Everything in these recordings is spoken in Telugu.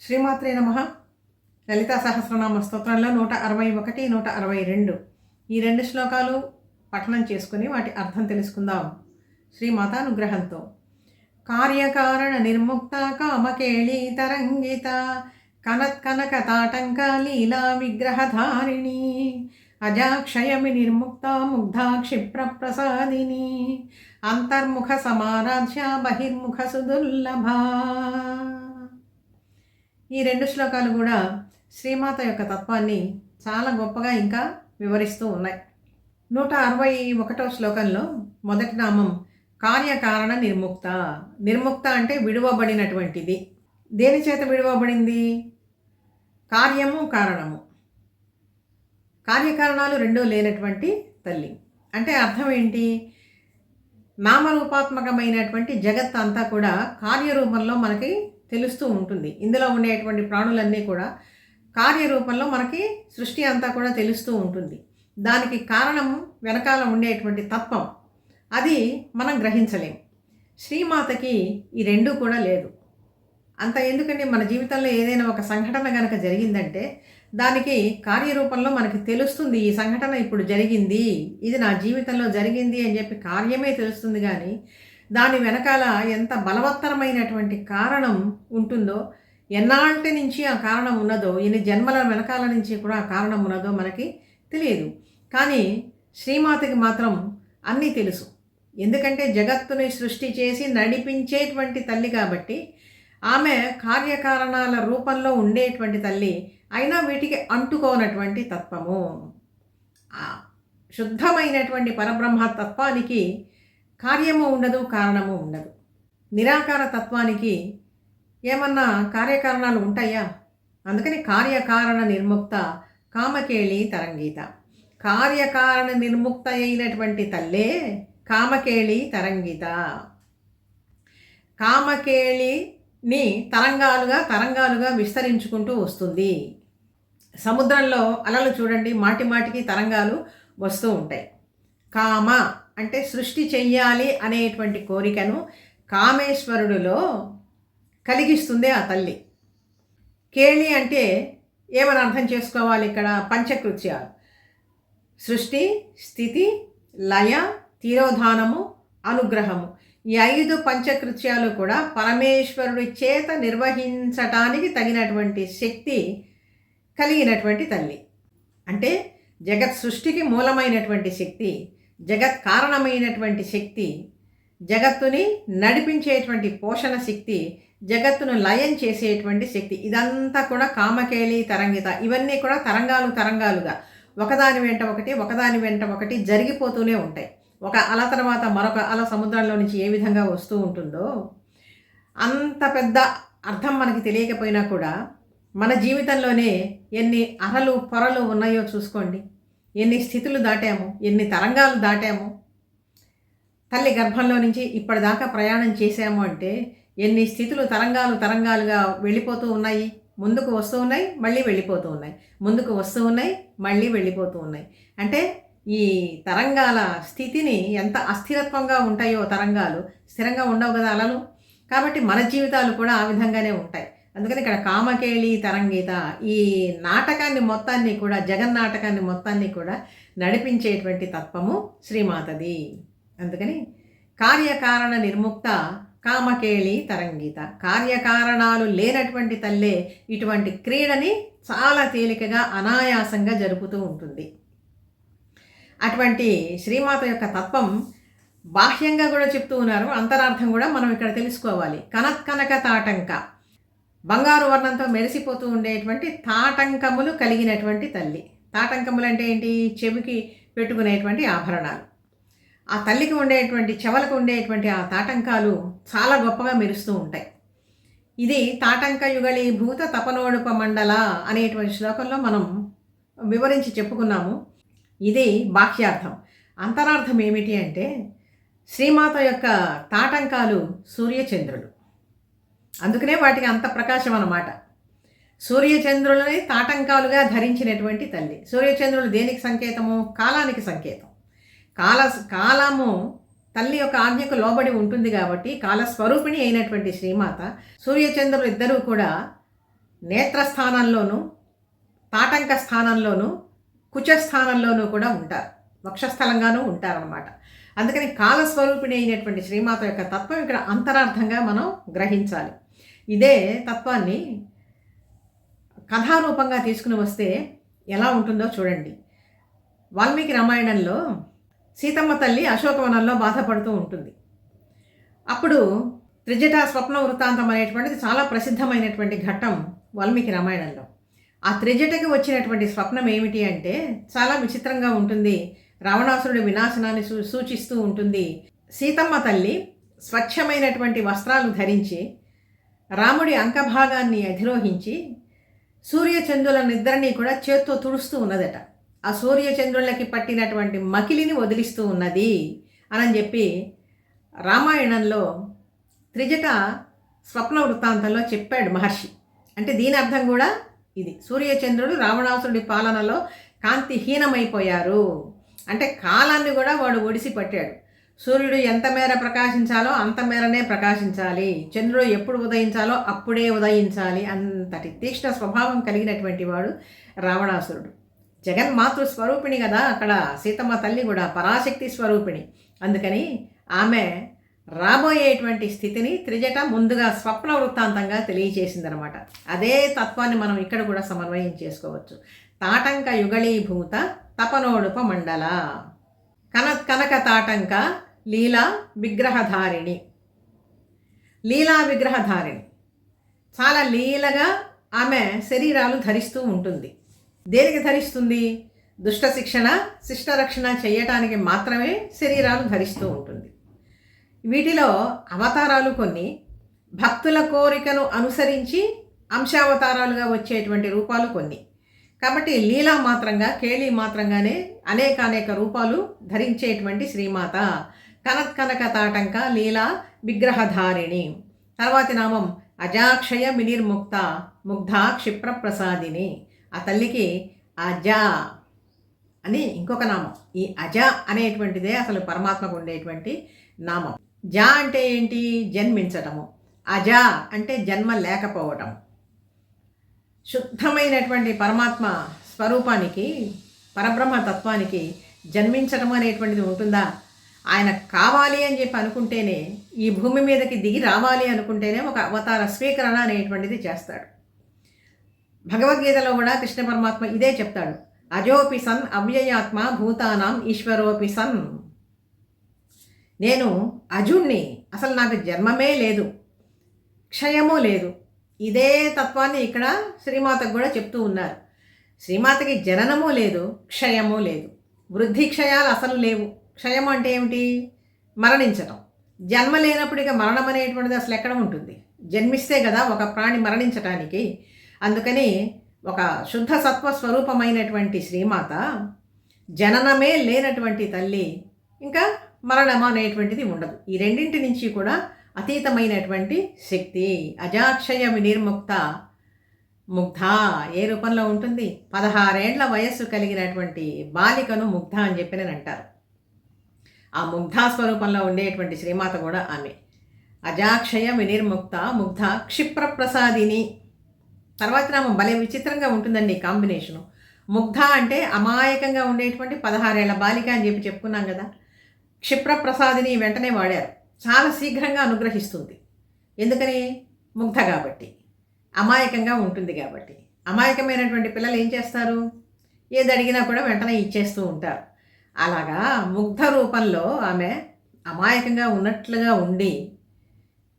శ్రీమాత్రే నమ. లలితా సహస్రనామ స్తోత్రంలో నూట అరవై ఒకటి నూట అరవై రెండు. ఈ రెండు శ్లోకాలు పఠనం చేసుకుని వాటి అర్థం తెలుసుకుందాం. శ్రీమాతానుగ్రహంతో కార్యకారణ నిర్ముక్త కామకేళీ తరంగిత కనత్కనక తాటంక లీలా విగ్రహధారిణి అజాక్షయమి నిర్ముక్త ముగ్ధా క్షిప్ర ప్రసాదిని అంతర్ముఖ సమారాధ్య బహిర్ముఖ సుదుర్లభా ఈ రెండు శ్లోకాలు కూడా శ్రీమాత యొక్క తత్వాన్ని చాలా గొప్పగా ఇంకా వివరిస్తూ ఉన్నాయి. నూట అరవై ఒకటో శ్లోకంలో మొదటి నామం కార్యకారణ నిర్ముక్త. నిర్ముక్త అంటే విడువబడినటువంటిది. దేని చేత విడువబడింది? కార్యము కారణము. కార్యకారణాలు రెండూ లేనటువంటి తల్లి. అంటే అర్థం ఏంటి? నామరూపాత్మకమైనటువంటి జగత్ అంతా కూడా కార్యరూపంలో మనకి తెలుస్తూ ఉంటుంది. ఇందులో ఉండేటువంటి ప్రాణులన్నీ కూడా కార్యరూపంలో మనకి సృష్టి అంతా కూడా తెలుస్తూ ఉంటుంది. దానికి కారణం వెనకాల ఉండేటువంటి తత్వం. అది మనం గ్రహించలేం. శ్రీమాతకి ఈ రెండూ కూడా లేదు. అంత ఎందుకంటే మన జీవితంలో ఏదైనా ఒక సంఘటన కనుక జరిగిందంటే దానికి కార్యరూపంలో మనకి తెలుస్తుంది ఈ సంఘటన ఇప్పుడు జరిగింది ఇది నా జీవితంలో జరిగింది అని చెప్పి కార్యమే తెలుస్తుంది కానీ దాని వెనకాల ఎంత బలవత్తరమైనటువంటి కారణం ఉంటుందో ఎన్నాళ్ళ నుంచి ఆ కారణం ఉన్నదో ఎన్ని జన్మల వెనకాల నుంచి కూడా ఆ కారణం ఉన్నదో మనకి తెలియదు. కానీ శ్రీమాతకి మాత్రం అన్నీ తెలుసు. ఎందుకంటే జగత్తుని సృష్టి చేసి నడిపించేటువంటి తల్లి కాబట్టి ఆమె కార్యకారణాల రూపంలో ఉండేటువంటి తల్లి అయినా వీటికి అంటుకోనటువంటి తత్వము. శుద్ధమైనటువంటి పరబ్రహ్మ తత్వానికి కార్యము ఉండదు కారణము ఉండదు. నిరాకార తత్వానికి ఏమన్నా కార్యకారణాలు ఉంటాయా? అందుకని కార్యకారణ నిర్ముక్త కామకేళి తరంగీత. కార్యకారణ నిర్ముక్త అయినటువంటి తల్లే కామకేళి తరంగిత. కామకేళిని తరంగాలుగా తరంగాలుగా విస్తరించుకుంటూ వస్తుంది. సముద్రంలో అలలు చూడండి మాటి మాటికి తరంగాలు వస్తూ ఉంటాయి. కామ అంటే సృష్టి చెయ్యాలి అనేటువంటి కోరికను కామేశ్వరుడిలో కలిగిస్తుంది ఆ తల్లి. కేళి అంటే ఏమని అర్థం చేసుకోవాలి ఇక్కడ? పంచకృత్యాలు. సృష్టి స్థితి లయ తిరోధానము అనుగ్రహము. ఈ ఐదు పంచకృత్యాలు కూడా పరమేశ్వరుడి చేత నిర్వహించటానికి తగినటువంటి శక్తి కలిగినటువంటి తల్లి. అంటే జగత్ సృష్టికి మూలమైనటువంటి శక్తి. జగత్ కారణమైనటువంటి శక్తి జగత్తుని నడిపించేటువంటి పోషణ శక్తి జగత్తును లయం చేసేటువంటి శక్తి. ఇదంతా కూడా కామకేళి తరంగిత. ఇవన్నీ కూడా తరంగాలు తరంగాలుగా. ఒకదాని వెంట ఒకటి ఒకదాని వెంట ఒకటి జరిగిపోతూనే ఉంటాయి. ఒక అల తర్వాత మరొక అల సముద్రంలో నుంచి ఏ విధంగా వస్తూ ఉంటుందో అంత పెద్ద అర్థం మనకి తెలియకపోయినా కూడా మన జీవితంలోనే ఎన్ని అరలు పొరలు ఉన్నాయో చూసుకోండి. ఎన్ని స్థితులు దాటాము ఎన్ని తరంగాలు దాటాము. తల్లి గర్భంలో నుంచి ఇప్పటిదాకా ప్రయాణం చేశాము అంటే ఎన్ని స్థితులు తరంగాలు తరంగాలుగా వెళ్ళిపోతూ ఉన్నాయి ముందుకు వస్తూ ఉన్నాయి మళ్ళీ వెళ్ళిపోతూ ఉన్నాయి. ముందుకు వస్తూ ఉన్నాయి మళ్ళీ వెళ్ళిపోతూ ఉన్నాయి. అంటే ఈ తరంగాల స్థితిని ఎంత అస్థిరత్వంగా ఉంటాయో తరంగాలు స్థిరంగా ఉండవు కదా అలలు. కాబట్టి మన జీవితాలు కూడా ఆ విధంగానే ఉంటాయి. అందుకని ఇక్కడ కామకేళి తరంగీత ఈ నాటకాన్ని మొత్తాన్ని కూడా జగన్ నాటకాన్ని మొత్తాన్ని కూడా నడిపించేటువంటి తత్వము శ్రీమాతది. అందుకని కార్యకారణ నిర్ముక్త కామకేళి తరంగీత. కార్యకారణాలు లేనటువంటి తల్లే ఇటువంటి క్రీడని చాలా తేలికగా అనాయాసంగా జరుపుతూ ఉంటుంది. అటువంటి శ్రీమాత యొక్క తత్వం బాహ్యంగా కూడా చెప్తూ ఉన్నారు అంతరార్థం కూడా మనం ఇక్కడ తెలుసుకోవాలి. కనక్కనక తాటంక. బంగారు వర్ణంతో మెరిసిపోతూ ఉండేటువంటి తాటంకములు కలిగినటువంటి తల్లి. తాటంకములు అంటే ఏంటి? చెవికి పెట్టుకునేటువంటి ఆభరణాలు. ఆ తల్లికి ఉండేటువంటి చెవలకు ఉండేటువంటి ఆ తాటంకాలు చాలా గొప్పగా మెరుస్తూ ఉంటాయి. ఇది తాటంక యుగళి భూత తపనోడుప మండల అనేటువంటి శ్లోకంలో మనం వివరించి చెప్పుకున్నాము. ఇది బాహ్యార్థం. అంతరార్థం ఏమిటి అంటే శ్రీమాత యొక్క తాటంకాలు సూర్యచంద్రులు. అందుకనే వాటికి అంత ప్రకాశం అన్నమాట. సూర్యచంద్రులని తాటంకాలుగా ధరించినటువంటి తల్లి. సూర్యచంద్రులు దేనికి సంకేతము? కాలానికి సంకేతం. కాల కాలము తల్లి యొక్క ఆజ్ఞకు లోబడి ఉంటుంది కాబట్టి కాలస్వరూపిణి అయినటువంటి శ్రీమాత సూర్యచంద్రులు ఇద్దరూ కూడా నేత్రస్థానంలోనూ తాటంక స్థానంలోనూ కుచస్థానంలోనూ కూడా ఉంటారు. వక్షస్థలంగానూ ఉంటారనమాట అందుకని కాలస్వరూపిణి అయినటువంటి శ్రీమాత యొక్క తత్వం ఇక్కడ అంతరార్థంగా మనం గ్రహించాలి. ఇదే తత్వాన్ని కథారూపంగా తీసుకుని వస్తే ఎలా ఉంటుందో చూడండి. వాల్మీకి రామాయణంలో సీతమ్మ తల్లి అశోకవనంలో బాధపడుతూ ఉంటుంది. అప్పుడు త్రిజట స్వప్న వృత్తాంతం అనేటువంటిది చాలా ప్రసిద్ధమైనటువంటి ఘట్టం వాల్మీకి రామాయణంలో. ఆ త్రిజటకి వచ్చినటువంటి స్వప్నం ఏమిటి అంటే చాలా విచిత్రంగా ఉంటుంది. రావణాసురుడి వినాశనాన్ని సూ సూచిస్తూ ఉంటుంది. సీతమ్మ తల్లి స్వచ్ఛమైనటువంటి వస్త్రాలు ధరించి రాముడి అంకభాగాన్ని అధిరోహించి సూర్యచంద్రులనిద్దరినీ కూడా చేత్తో తుడుస్తూ ఉన్నదట. ఆ సూర్యచంద్రులకి పట్టినటువంటి మకిలిని వదిలిస్తూ ఉన్నది అని చెప్పి రామాయణంలో త్రిజట స్వప్న వృత్తాంతంలో చెప్పాడు మహర్షి. అంటే దీని అర్థం కూడా ఇది. సూర్యచంద్రుడు రావణాసురుడి పాలనలో కాంతిహీనమైపోయారు. అంటే కాలాన్ని కూడా వాడు ఒడిసి పట్టాడు. సూర్యుడు ఎంత మేర ప్రకాశించాలో అంత మేరనే ప్రకాశించాలి. చంద్రుడు ఎప్పుడు ఉదయించాలో అప్పుడే ఉదయించాలి అంతటి తీక్ష్ణ స్వభావం కలిగినటువంటి వాడు రావణాసురుడు. జగన్మాతృ స్వరూపిణి కదా అక్కడ సీతమ్మ తల్లి కూడా పరాశక్తి స్వరూపిణి. అందుకని ఆమె రాబోయేటువంటి స్థితిని త్రిజట ముందుగా స్వప్న వృత్తాంతంగా తెలియజేసిందనమాట అదే తత్వాన్ని మనం ఇక్కడ కూడా సమన్వయం చేసుకోవచ్చు. తాటంక యుగళీభూత తపనోడుప మండల. కన కనక తాటంక లీలా విగ్రహధారిణి. లీలా విగ్రహధారిణి. చాలా లీలగా ఆమె శరీరాలు ధరిస్తూ ఉంటుంది. దేనికి ధరిస్తుంది? దుష్ట శిక్షణ శిష్ట రక్షణ చేయటానికి మాత్రమే శరీరాలు ధరిస్తూ ఉంటుంది. వీటిలో అవతారాలు కొన్ని భక్తుల కోరికను అనుసరించి అంశావతారాలుగా వచ్చేటువంటి రూపాలు కొన్ని. కాబట్టి లీలా మాత్రంగా కేళి మాత్రంగానే అనేక అనేక రూపాలు ధరించేటువంటి శ్రీమాత. కనత్కనకతాటంక లీలా విగ్రహధారిణి. తర్వాతి నామం అజాక్షయ మినిర్ముక్త ముగ్ధ క్షిప్ర ప్రసాదిని ఆ తల్లికి అజా అని ఇంకొక నామం. ఈ అజ అనేటువంటిదే అసలు పరమాత్మకు ఉండేటువంటి నామం. జా అంటే ఏంటి? జన్మించటము. అజ అంటే జన్మ లేకపోవటం. శుద్ధమైనటువంటి పరమాత్మ స్వరూపానికి పరబ్రహ్మ తత్వానికి జన్మించడం అనేటువంటిది ఉంటుందా? ఆయన కావాలి అని చెప్పి అనుకుంటేనే ఈ భూమి మీదకి దిగి రావాలి అనుకుంటేనే ఒక అవతార స్వీకరణ అనేటువంటిది చేస్తాడు. భగవద్గీతలో కూడా కృష్ణ పరమాత్మ ఇదే చెప్తాడు. అజోపి సన్ అవ్యయాత్మ భూతానాం ఈశ్వరోపి సన్. నేను అజుణ్ణి అసలు నాకు జన్మమే లేదు క్షయము లేదు. ఇదే తత్వాన్ని ఇక్కడ శ్రీమాతకు కూడా చెప్తూ ఉన్నారు. శ్రీమాతకి జననము లేదు క్షయము లేదు. వృద్ధి క్షయాలు అసలు లేవు. క్షయం అంటే ఏమిటి? మరణించటం. జన్మ లేనప్పుడు ఇక మరణం అనేటువంటిది అసలు ఎక్కడ ఉంటుంది? జన్మిస్తే కదా ఒక ప్రాణి మరణించటానికి. అందుకని ఒక శుద్ధ సత్వ స్వరూపమైనటువంటి శ్రీమాత జననమే లేనటువంటి తల్లి ఇంకా మరణం అనేటువంటిది ఉండదు. ఈ రెండింటి నుంచి కూడా అతీతమైనటువంటి శక్తి అజాక్షయ వినిర్ముక్త ముగ్ధ ఏ రూపంలో ఉంటుంది? పదహారేండ్ల వయస్సు కలిగినటువంటి బాలికను ముగ్ధ అని చెప్పి నేను అంటారు. ఆ ముగ్ధా స్వరూపంలో ఉండేటువంటి శ్రీమాత కూడా ఆమె. అజాక్షయ వినిర్ముక్త ముగ్ధ క్షిప్రప్రసాదిని. తర్వాత నామం భలే విచిత్రంగా ఉంటుందండి కాంబినేషను. ముగ్ధ అంటే అమాయకంగా ఉండేటువంటి పదహారేళ్ళ బాలిక అని చెప్పి చెప్పుకున్నాం కదా. క్షిప్రప్రసాదిని వెంటనే వాడారు. చాలా శీఘ్రంగా అనుగ్రహిస్తుంది. ఎందుకని? ముగ్ధ కాబట్టి. అమాయకంగా ఉంటుంది కాబట్టి. అమాయకమైనటువంటి పిల్లలు ఏం చేస్తారు? ఏది అడిగినా కూడా వెంటనే ఇచ్చేస్తూ ఉంటారు. అలాగా ముగ్ధ రూపంలో ఆమె అమాయకంగా ఉన్నట్లుగా ఉండి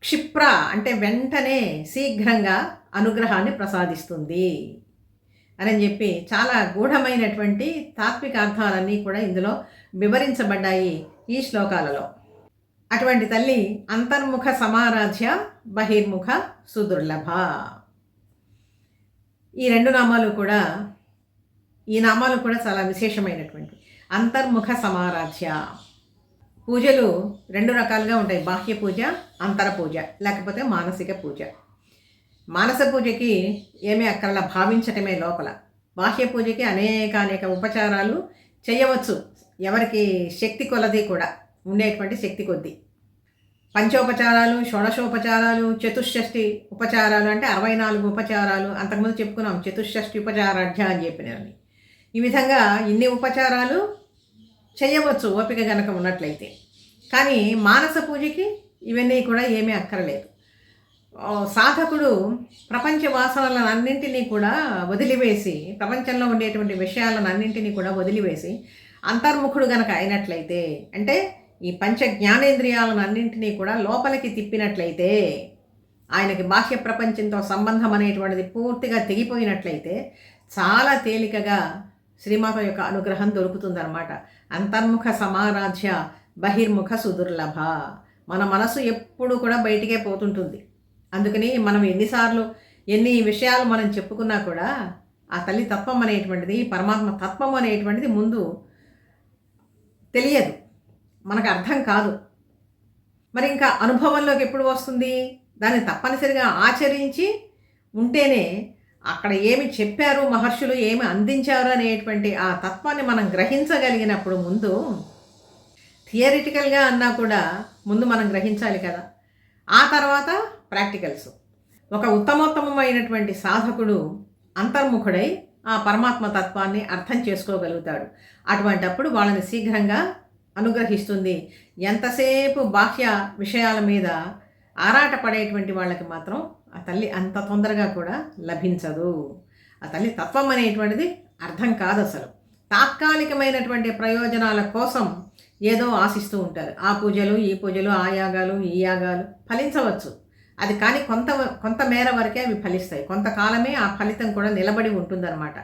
క్షిప్ర అంటే వెంటనే శీఘ్రంగా అనుగ్రహాన్ని ప్రసాదిస్తుంది అని చెప్పి చాలా గూఢమైనటువంటి తాత్విక అర్థాలన్నీ కూడా ఇందులో వివరించబడ్డాయి ఈ శ్లోకాలలో. అటువంటి తల్లి అంతర్ముఖ సమారాధ్య బహిర్ముఖ సుదుర్లభ. ఈ రెండు నామాలు కూడా ఈ నామాలు కూడా చాలా విశేషమైనటువంటి అంతర్ముఖ సమారాధ్య. పూజలు రెండు రకాలుగా ఉంటాయి. బాహ్య పూజ అంతర పూజ లేకపోతే మానసిక పూజ. మానస పూజకి ఏమీ అక్కడ భావించటమే లోపల. బాహ్య పూజకి అనేక అనేక ఉపచారాలు చేయవచ్చు. ఎవరికి శక్తి కొలది కూడా ఉండేటువంటి శక్తి కొద్దీ. పంచోపచారాలు షోడశోపచారాలు చతుష్షష్ఠి ఉపచారాలు అంటే అరవై నాలుగు ఉపచారాలు. అంతకుముందు చెప్పుకున్నాం చతుష్షష్ఠి ఉపచారాఢ్య అని చెప్పినవి. ఈ విధంగా ఇన్ని ఉపచారాలు చేయవచ్చు ఓపిక గనక ఉన్నట్లయితే. కానీ మానస పూజకి ఇవన్నీ కూడా ఏమీ అక్కరలేదు. సాధకుడు ప్రపంచ వాసనలను అన్నింటినీ కూడా వదిలివేసి ప్రపంచంలో ఉండేటువంటి విషయాలను అన్నింటినీ కూడా వదిలివేసి అంతర్ముఖుడు గనక అయినట్లయితే అంటే ఈ పంచ జ్ఞానేంద్రియాలను అన్నింటినీ కూడా లోపలికి తిప్పినట్లయితే ఆయనకి బాహ్య ప్రపంచంతో సంబంధం అనేటువంటిది పూర్తిగా తెగిపోయినట్లయితే చాలా తేలికగా శ్రీమాత యొక్క అనుగ్రహం దొరుకుతుందన్నమాట. అంతర్ముఖ సమారాధ్య బహిర్ముఖ సుదుర్లభ. మన మనసు ఎప్పుడు కూడా బయటికే పోతుంటుంది. అందుకని మనం ఎన్నిసార్లు ఎన్ని విషయాలు మనం చెప్పుకున్నా కూడా ఆ తల్లి తత్వం అనేటువంటిది పరమాత్మ తత్వం అనేటువంటిది ముందు తెలియదు. మనకు అర్థం కాదు. మరి ఇంకా అనుభవంలోకి ఎప్పుడు వస్తుంది? దాన్ని తప్పనిసరిగా ఆచరించి ఉంటేనే అక్కడ ఏమి చెప్పారు మహర్షులు ఏమి అందించారు అనేటువంటి ఆ తత్వాన్ని మనం గ్రహించగలిగినప్పుడు ముందు థియరిటికల్గా అన్నా కూడా ముందు మనం గ్రహించాలి కదా. ఆ తర్వాత ప్రాక్టికల్స్. ఒక ఉత్తమోత్తమమైనటువంటి సాధకుడు అంతర్ముఖుడై ఆ పరమాత్మ తత్వాన్ని అర్థం చేసుకోగలుగుతాడు. అటువంటప్పుడు వాళ్ళని శీఘ్రంగా అనుగ్రహిస్తుంది. ఎంతసేపు బాహ్య విషయాల మీద ఆరాటపడేటువంటి వాళ్ళకి మాత్రం ఆ తల్లి అంత తొందరగా కూడా లభించదు. ఆ తల్లి తత్వం అనేటువంటిది అర్థం కాదు అసలు. తాత్కాలికమైనటువంటి ప్రయోజనాల కోసం ఏదో ఆశిస్తూ ఉంటారు. ఆ పూజలు ఈ పూజలు ఆ యాగాలు ఈ యాగాలు ఫలించవచ్చు. అది కానీ కొంత కొంత మేర వరకే అవి ఫలిస్తాయి. కొంతకాలమే ఆ ఫలితం కూడా నిలబడి ఉంటుందన్నమాట.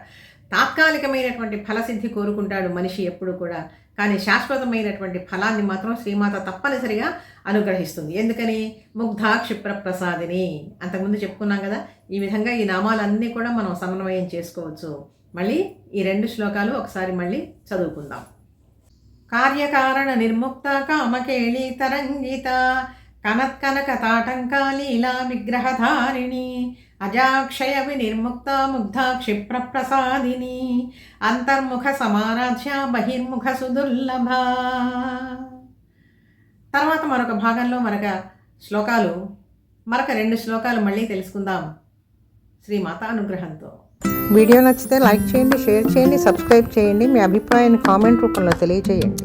తాత్కాలికమైనటువంటి ఫలసిద్ధి కోరుకుంటాడు మనిషి ఎప్పుడు కూడా. కానీ శాశ్వతమైనటువంటి ఫలాన్ని మాత్రం శ్రీమాత తప్పనిసరిగా అనుగ్రహిస్తుంది. ఎందుకని? ముగ్ధాక్షిప్ర ప్రసాదిని అంతకుముందు చెప్పుకున్నాం కదా ఈ విధంగా ఈ నామాలన్నీ కూడా మనం సమన్వయం చేసుకోవచ్చు. మళ్ళీ ఈ రెండు శ్లోకాలు ఒకసారి మళ్ళీ చదువుకుందాం. కార్యకారణ నిర్ముక్త కామకేళి తరంగిత కనత్కనకతాటంకాలీలా విగ్రహధారిణి అజాక్షయ వినిర్ముక్త ముగ్ధ క్షిప్ర ప్రసాదిని అంతర్ముఖ సమారాధ్య బహిర్ముఖ సుదుర్లభ. తర్వాత మరొక భాగంలో మరొక శ్లోకాలు మరొక రెండు శ్లోకాలు మళ్ళీ తెలుసుకుందాం శ్రీమాత అనుగ్రహంతో. వీడియో నచ్చితే లైక్ చేయండి షేర్ చేయండి సబ్స్క్రైబ్ చేయండి మీ అభిప్రాయాన్ని కామెంట్ రూపంలో తెలియజేయండి.